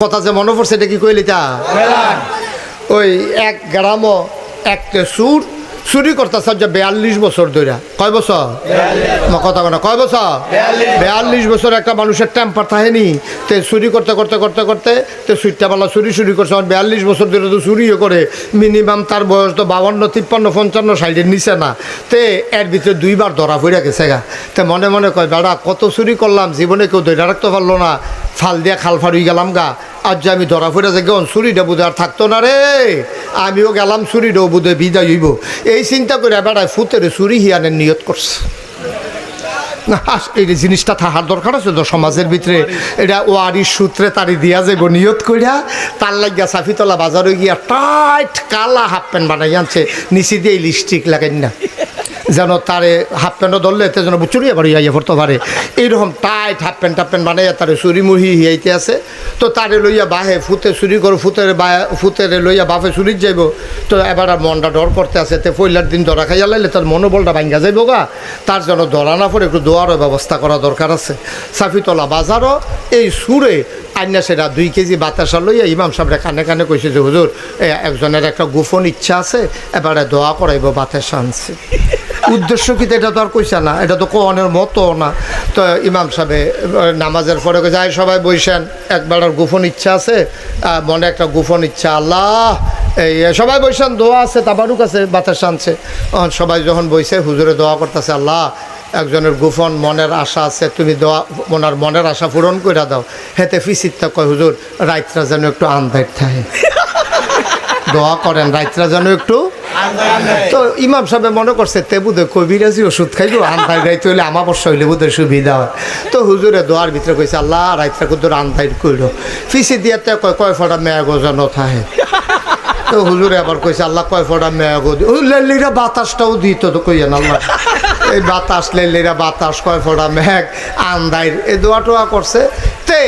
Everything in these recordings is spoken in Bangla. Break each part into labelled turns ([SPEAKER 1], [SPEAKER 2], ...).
[SPEAKER 1] কথা যে মনে পড়ছে এটা কি কইলি তা? ওই এক গ্রামও এক সুর চুরি করতেছে যে বিয়াল্লিশ বছর ধরে কয় বছর? আমার কথা না কয় বছর? বিয়াল্লিশ বছর। একটা মানুষের টেম্পার থাকেনি তে চুরি করতে করতে করতে করতে তো সুইটাবেলা চুরি চুরি করছে আর বিয়াল্লিশ বছর ধরে তো চুরিও করে মিনিমাম তার বয়স তো বাউন্ন তিপ্পান্ন পঞ্চান্ন সাইডের নিচে না। তে এর ভিতরে দুইবার ধরা পড়ে গেছে গা। তে মনে মনে কয় বেড়া কত চুরি করলাম জীবনে কেউ ধরে রাখতে পারল না ফাল দিয়া খাল ফাড়ুই গেলাম গা। আজ যে আমি ধরা পড়ে যে গন চুরিটা বুধ আর থাকতো না রে। আমিও গেলাম চুরিটাও বুধে বিদায় হইব। এই চিন্তা করে বেড়ায় ফুতের চুরি হিয়ানের নিয়ত করছে। না, এই যে জিনিসটা থাকার দরকার আছে তো সমাজের ভিতরে। এটা ওয়ারির সূত্রে তারি দিয়া যাইব নিয়ত কইরা। তার লাগিয়া সাফিতলা বাজারে গিয়া টাইট কালা হাফ প্যান্ট বানাই আনছে। নিচে দিয়ে লিপস্টিক লাগাই না। যেন তারে হাফ প্যান্টও ধরলে এতে যেন চুরিয়া বাড়ি আইয়া পড়তে পারে। এইরকম tight half pant half pant বানাইয়া তারে চুরি মুহি হিয়াইতে আছে। তো তারে লইয়া বাহে ফুতে চুরি করে ফুতের বা ফুতের লইয়া বাপে চুরির যাইব। তো এবার আর মনটা ডর করতে আছে তে পয়লার দিন ধরা খাইয়া লাইলে তার মনোবলটা ভাঙ্গা যাইব গা। তার জন্য ধরা না পড়ে, একটু দোয়ারও ব্যবস্থা করা দরকার আছে। সাফিতলা বাজারও এই সুরে আইনা সেটা দুই কেজি বাতাসা লইয়া ইমাম সাহেবরা কানে কানে কইছে যে, হুজুর একজনের একটা গোপন ইচ্ছা আছে, এবারে দোয়া করাইব বাতাসা আনছে। উদ্দেশ্য কি এটা তো আর কইসা না, এটা তো কোয়ানের মতো না। তো ইমাম সাহেব নামাজের পরে যায় সবাই বইসেন, একবার গোপন ইচ্ছা আছে? মনে একটা গোপন ইচ্ছা, আল্লাহ, এই সবাই বইসেন, দোয়া আছে, তাবারুক আছে, বাতাস আনছে। সবাই যখন বইছে, হুজুরে দোয়া করতেছে, আল্লাহ, একজনের গোপন মনের আশা আছে, তুমি দোয়া, ওনার মনের আশা পূরণ করে দাও। হেতে ফিসিরটা কয়, হুজুর, রাইতরা যেন একটু আন্দার থাকে দোয়া করেন, রাইতরা যেন একটু তো ইমাম সাহেব মনে করছে, তে বুধে কবিরাজি ওষুধ খাইব আন্ধাই রাইতে হইলে আমাবস্যা হইলে বুধের সুবিধা হয়। তো হুজুরে দোয়ার ভিতরে কইছে, আল্লাহ, রাইতরা কুদুর আন্ধাই কইল। ফিসি দিয়ে তে কয় কয় ফটা মেয়া গজানো থাহে তো হুজুরে আবার কইছে, আল্লাহ, কয় ফটা মেয়া গো লেলিরা বাতাসটাও দিত তো কইয়েন আল্লাহ। এই বাতাস লেলিরা বাতাস, কয় ফটা মেঘ আন্দাইর এই দোয়া টোয়া করছে। তে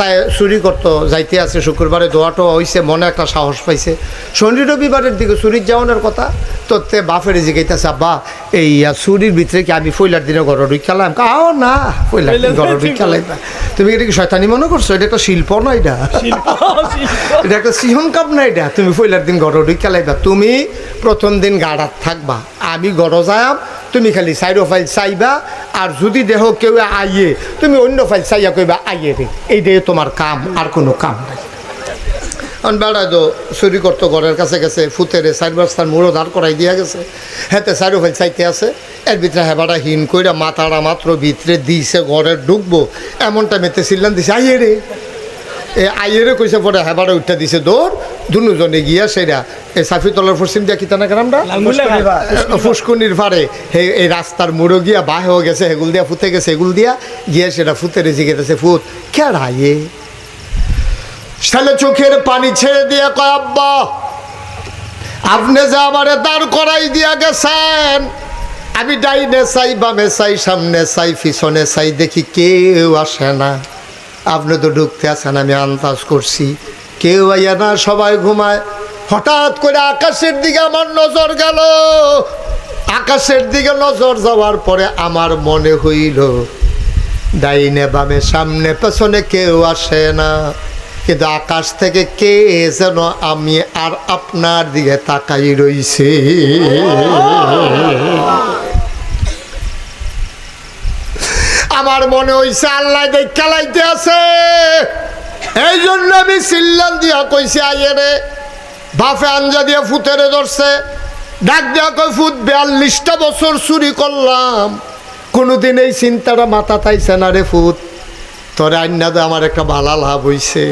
[SPEAKER 1] তাই চুরি করতো যাইতে আছে শুক্রবারে দোয়াটো হইছে মনে একটা সাহস পাইছে। শনি রবিবারের দিকে চুরির যাওয়ানোর কথা তো তে বাপের জিগাইতেছে আব্বা এই চুরির ভিতরে কি আমি পয়লার দিনে ঘর ঢুকালাম কাও না পয়লার দিন ঘর ঢুকালাই না তুমি এটা কি শয়তানি মনে করছ? এটা একটা শিল্প না এটা? এটা একটা সিহন কাপ না এটা? তুমি পয়লার দিন ঘর ঢুকালাইবা তুমি প্রথম দিন গাড়াত থাকবা। আমি গড় যাম তুমি খালি সাইডো ফাইল চাইবা আর যদি দেহ কেউ আইয়ে, তুমি অন্য ফাইল চাইয়া কইবা, আইয়ে রে। এই দিয়ে তোমার কাম, আর কোনো কাম নাই। কারণ বেড়ায় তো চুরি করতো, ঘরের কাছে গেছে, ফুতেরে চার বস্তার মুড়ো দাঁড় করাই দিয়া গেছে। হেতে চারো ফাইল চাইতে আছে। এর ভিতরে হেবাটা হিন কইরা মাথাটা মাত্র ভিতরে দিছে, ঘরে ঢুকবো এমন টাইমেতে সিল্লান দিছে, আইয়ে রে। এ আইয়েরে কইছে, পরে হেবাটা উঠা দিছে, দৌড়। দুজনে গিয়া সেটা এই সাফিতলার পশ্চিম দিয়া কিতানা গ্রামটা? ফুসকুনির পারে হে এই রাস্তার মুড়ো গিয়া বাহে হয়ে গেছে হেগুল দিয়া ফুতে গেছে এগুল দিয়া গিয়া সেটা ফুতে রেজে গেছে ফুত কেড়াইয়ে ছেলে চোখের পানি ছেড়ে দিয়া কয় আব্বা আপনি যে আমারে দাঁড় করাই দিয়া গেছেন আমি ডাইনে চাই বামে চাই সামনে চাই পিছনে চাই দেখি কেউ আসে না। আপনি তো ঢুকতে আসেন আমি আন্দাজ করছি। কেউ আইয়া না, সবাই ঘুমায়। হঠাৎ করে আকাশের দিকে আমার নজর গেল। আকাশের দিকে নজর যাওয়ার পরে আমার মনে হইল, ডাইনে বামে, সামনে পেছনে কেউ আসে না। কিন্তু আকাশ থেকে কে যেন আমি আর আপনার দিকে তাকাই রইছি। আমার মনে হইছে, আল্লাহ দেখা লাইতে আছে। এই জন্য আমি সিল্লান দিয়া কইছি, আইয়ে রে, বাপে আঞ্জা দিয়া ফুতেরে ধরছে। ডাক দিয়া কই ফুট বিয়াল্লিশটা বছর চুরি করলাম। কোনোদিন এই চিন্তাটা মাথা তাইছে না রে ফুত। তোরে আন্যাদে আমার একটা ভালা লাভ হইছে।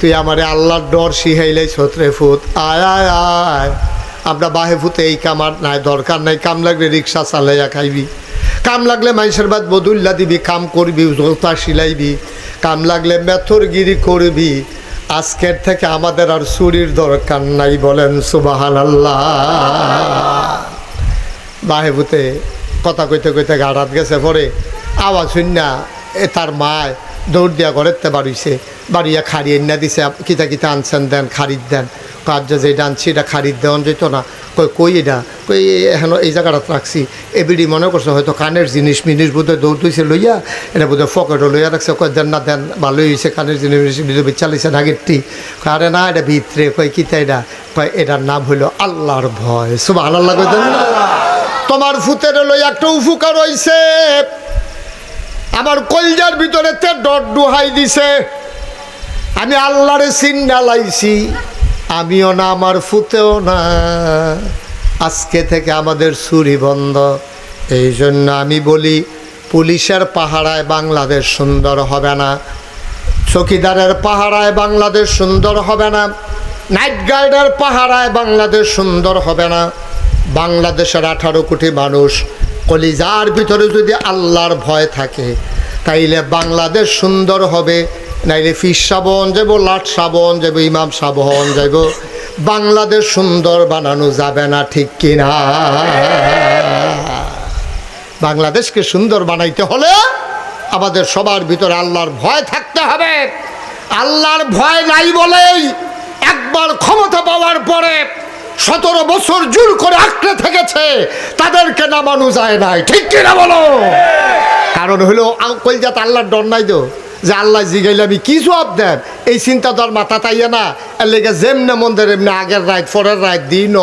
[SPEAKER 1] তুই আমারে আল্লাহর ডর শিহাইলাই ছত্রে ফুত। আয় আয় আয়। আমরা বাহে ফুতে এই কামার নাই, দরকার নাই, কাম লাগলে রিক্সা চালাইয়া খাইবি। কাম লাগলে মানুষের বাদ বদুল্লা দিবি, কাম করবি জোতা সিলাইবি কাম লাগলে মেথরগিরি করবি। আজকের থেকে আমাদের আর চুরির দরকার নাই বলেন সুবাহান আল্লাহ বাহে ভূতে কথা কইতে কইতে গাড়াত গেছে পরে আওয়াজ না, এ তার মায় দৌড় দিয়া ঘরেতে বাড়িছে, বাড়িয়া খাড়ি এনে দিছে, কিতা কিতা আনছেন দেন খারিদ দেন। কাজ যে আনছি এটা খারিদ দেওয়ান যেত না। কই কই এটা? কই এখন এই জায়গাটা রাখছি। এবিডি মনে করছে হয়তো কানের জিনিস মিনিস বোধহয় দৌড় দিয়েছে লইয়া এটা বোধহয় ফকেটও লইয়া রাখছে। কয়, দেন না, দেন, ভালোই হয়েছে কানের জিনিস চালিয়েছে ঢাকেরটি আরে না, এটা ভিতরে। কয় কিতা এটা? কয়, এটার নাম হইল আল্লাহর ভয়। সব আল্লাহ কইতেন না। তোমার ফুতের লই একটা উপকার হইছে। আমার কলজার ভিতরে তে ডট ডুহাই দিছে। আমি আল্লাহরে চিন্না লাইছি। আমিও না, আমার ফুতেও না। আজকে থেকে আমাদের চুরি বন্ধ। এই জন্য আমি বলি, পুলিশের পাহারায় বাংলাদেশ সুন্দর হবে না। চকিদারের পাহারায় বাংলাদেশ সুন্দর হবে না। নাইট গার্ডের পাহারায় বাংলাদেশ সুন্দর হবে না। বাংলাদেশের আঠারো কোটি মানুষ কলিজার ভিতরে যদি আল্লাহর ভয় থাকে, তাইলে বাংলাদেশ সুন্দর হবে। নাইলে ফিস সাবন যাব লাট সাবন যাব ইমাম সাবন যাব বাংলাদেশ সুন্দর বানানো যাবে না, ঠিক কিনা? বাংলাদেশকে সুন্দর বানাইতে হলে আমাদের সবার ভিতরে আল্লাহর ভয় থাকতে হবে। আল্লাহর ভয় নাই বলেই একবার ক্ষমতা পাওয়ার পরে সতেরো বছর জোর করে আঁকড়ে থেকেছে, তাদেরকে নামানো যায় নাই, ঠিক কিনা বলো? কারণ হলো কলজাত আল্লাহর ডর নাই তো? যে আল্লাহ জিগাইলে আমি কি জবাব দেন এই চিন্তা তো আর মাথা তাইয়ে না। এর লেগে যেমনে মন্দির এমনি আগের রাত পরের রাত ন।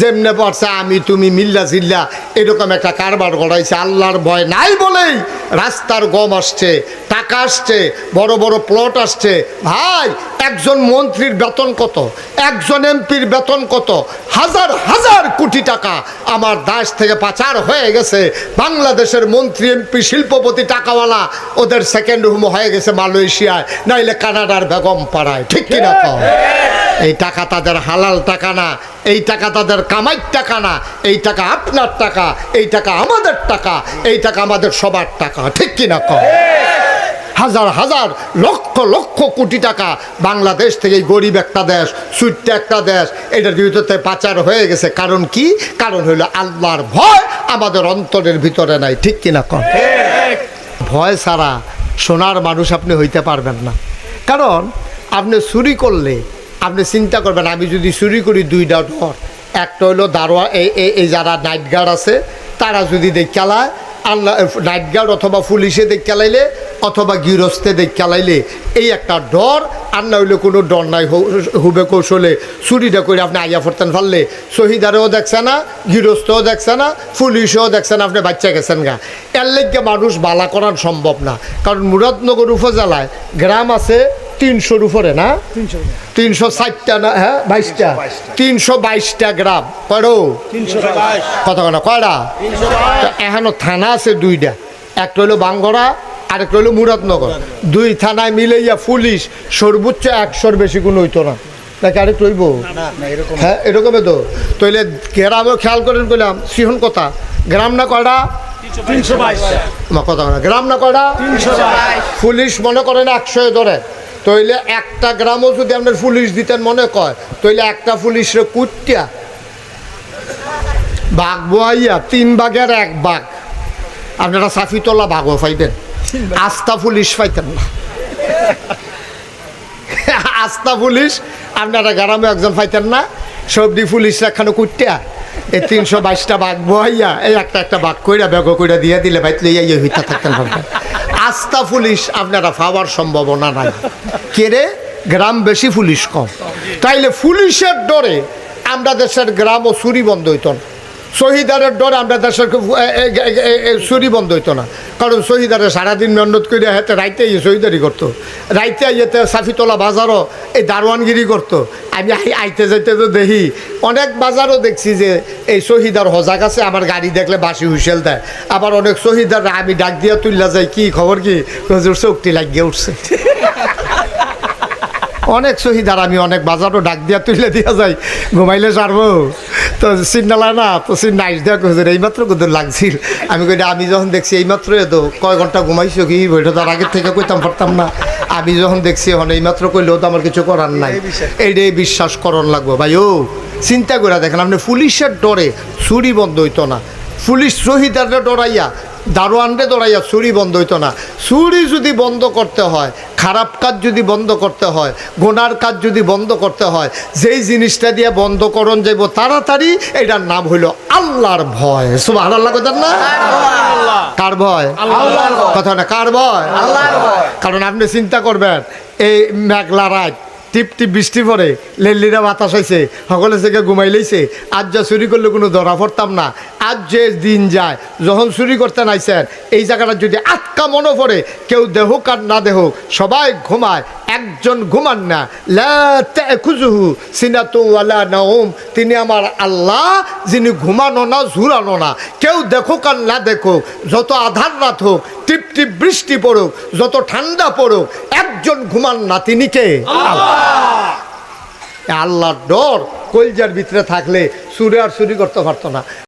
[SPEAKER 1] যেমনে পড়ছে আমি, তুমি, মিল্লা, জিল্লা, এরকম একটা কারবার করাইছে আল্লাহর ভয় নাই বলেই রাস্তার গম আসছে, টাকা আসছে, বড় বড় প্লট আসছে। ভাই একজন মন্ত্রীর বেতন কত? একজন এমপির বেতন কত? হাজার হাজার কোটি টাকা আমার দাস থেকে পাচার হয়ে গেছে। বাংলাদেশের মন্ত্রী, এমপি, শিল্পপতি, টাকাওয়ালা, ওদের সেকেন্ড হোম হয়ে গেছে মালয়েশিয়ায়। নাইলে কানাডার বেগম পাড়ায়। ঠিক কিনা তো? এই টাকা তাদের হালাল টাকা না, এই টাকা তাদের কামাইর টাকা না, এই টাকা আপনার টাকা, এই টাকা আমাদের টাকা, এই টাকা আমাদের সবার টাকা। ঠিক কিনা কম হাজার হাজার লক্ষ লক্ষ কোটি টাকা বাংলাদেশ থেকে গরিব একটা দেশ, সুইট্টা একটা দেশ, এটার ভিতরে পাচার হয়ে গেছে। কারণ কি? কারণ হলো আল্লাহর ভয় আমাদের অন্তরের ভিতরে নাই। ঠিক কিনা কম ভয় ছাড়া সোনার মানুষ আপনি হইতে পারবেন না। কারণ আপনি চুরি করলে, আপনি চিন্তা করবেন, আমি যদি চুরি করি দুইটা ডর। একটা হলো দারোয়া এই এই- যারা নাইট গার্ড আছে, তারা যদি দেখ দেখালায় আল্লাহ নাইট গার্ড অথবা পুলিশে দেখালাইলে অথবা গৃহস্থে দেখালাইলে এই একটা ডর, আর না হইলে কোনো ডর নাই হুবে কৌশলে চুরিটা করে আপনি আইয়া ফরতেন ফেললে। শহীদারেও দেখছে না, গৃহস্থও দেখছে না, পুলিশও দেখছে না, আপনি বাচ্চা গেছেন গা। এর লেগে মানুষ বালা করার সম্ভব না। কারণ মুরাদনগর উপজেলায় গ্রাম আছে তিনশোর উপরে না? তিনশো ষাটটা না হ্যাঁ বাইশটা। তিনশো বাইশটা। গ্রাম কয়ডো কত কটা কয়টা? এখনও থানা আছে দুইটা। একটা হলো বাঙ্গরা আরেকটা হলো মুরাদনগর। দুই থানায় মিলাইয়া পুলিশ সর্বোচ্চ একশোর বেশি কোনো হইতো না। নাকি আরেকটু হইব হ্যাঁ এরকমই তো। তইলে গ্রামও খেয়াল করেন কইলাম সিহন কথা। গ্রাম না কয়টা? কথা না গ্রাম না কয়টা? পুলিশ মনে করেন একশো ধরে। তইলে একটা গ্রামও যদি আপনার পুলিশ দিতেন মনে কয়, তইলে একটা পুলিশরে কুটিয়া বাঘ বোয়াইয়া তিন বাঘের এক বাঘ। আপনারা সাফিতলা বাঘও পাইবেন। আস্থা পুলিশ পাইতেন না। আস্থা পুলিশ, আপনারা গ্রামে একজন পাইতেন না। সবজি পুলিশ এখানে কুটিয়া এই তিনশো বাইশটা বাঘ বহাইয়া এই একটা একটা বাঘ কইরা বেগ কইরা দিয়ে দিলে বাইত ইয়ে হইতে থাকতেন ভাবতেন আস্থা পুলিশ আপনারা পাওয়ার সম্ভাবনা নাই। কেড়ে গ্রাম বেশি পুলিশ কম। তাইলে পুলিশের ডরে আমরা দেশের গ্রাম ও চুরি বন্ধ হইত না। শহীদারের ডরে আমরা দেশের চুরি বন্ধ হইতো না। কারণ শহীদারে সারাদিন মেহনত করে হেতে রাইতে ইয়ে শহীদারি করতো। রাইতে ইয়েতে সাফিতলা বাজারও এই দারোয়ানগিরি করতো। আমি আইতে যাইতে তো দেখি, অনেক বাজারও দেখছি যে এই শহীদার হজাক আছে, আমার গাড়ি দেখলে বাসি হুইসেল দেয়। আবার অনেক শহীদার আমি ডাক দিয়া তুললা যাই, কি খবর কি? চোখটি লাগিয়ে উঠছে। অনেক শহীদার আমি অনেক বাজারও ডাক দিয়া তুলে দিয়া যাই। ঘুমাইলে সারবো। তো চিন্নালা না তো চিন্না আইস দেওয়া হুজুর এইমাত্র কুদুর লাগছিল? আমি কই আমি যখন দেখছি এইমাত্র তো কয় ঘণ্টা ঘুমাইছো কি? বইটা তার আগের থেকে কইতাম পারতাম না। আমি যখন দেখছি এখন এইমাত্র কইলেও তো আমার কিছু করার নাই। এইটাই বিশ্বাস। করণ লাগবো। ভাই ও চিন্তা করে দেখেন আপনি পুলিশের ডরে চুরি বন্ধ হইতো না। পুলিশ শহীদাররা ডরাইয়া দারোয়ানরে দৌড়াইয়া চুরি বন্ধ হইতো না। চুরি যদি বন্ধ করতে হয় খারাপ কাজ যদি বন্ধ করতে হয় গোনার কাজ যদি বন্ধ করতে হয় যেই জিনিসটা দিয়ে বন্ধ করণ যাইব তাড়াতাড়ি এটার নাম হইল আল্লাহর ভয়। সুবাহ আল্লাহ কথা না? কার ভয়? কথা না কার ভয়। কারণ আপনি চিন্তা করবেন এই মেঘলা রাত টিপ টিপ বৃষ্টি পড়ে, লেল্লিরা বাতাস হয়েছে সকলে থেকে ঘুমাই লইছে। আজ যা চুরি করলে কোনো ধরা পড়তাম না। আজ যে দিন যায়, যখন চুরি করতে নাইছেন, এই জায়গাটা যদি আটকা মনে পড়ে, কেউ দেহুক আর না দেহুক, সবাই ঘুমায়। একজন ঘুমান না। খুজুহু সিনাতু ওয়ালা নাউম তিনি আমার আল্লাহ, যিনি ঘুমানো না ঝুরানো না। কেউ দেখুক আর না দেখুক, যত আধার রাত হোক, টিপ টিপ বৃষ্টি পড়ুক, যত ঠান্ডা পড়ুক, একজন ঘুমান না, তিনি কে? আল্লাহর ডর, কলজার ভিতরে থাকলে চুরে আর চুরি করতে পারতো না।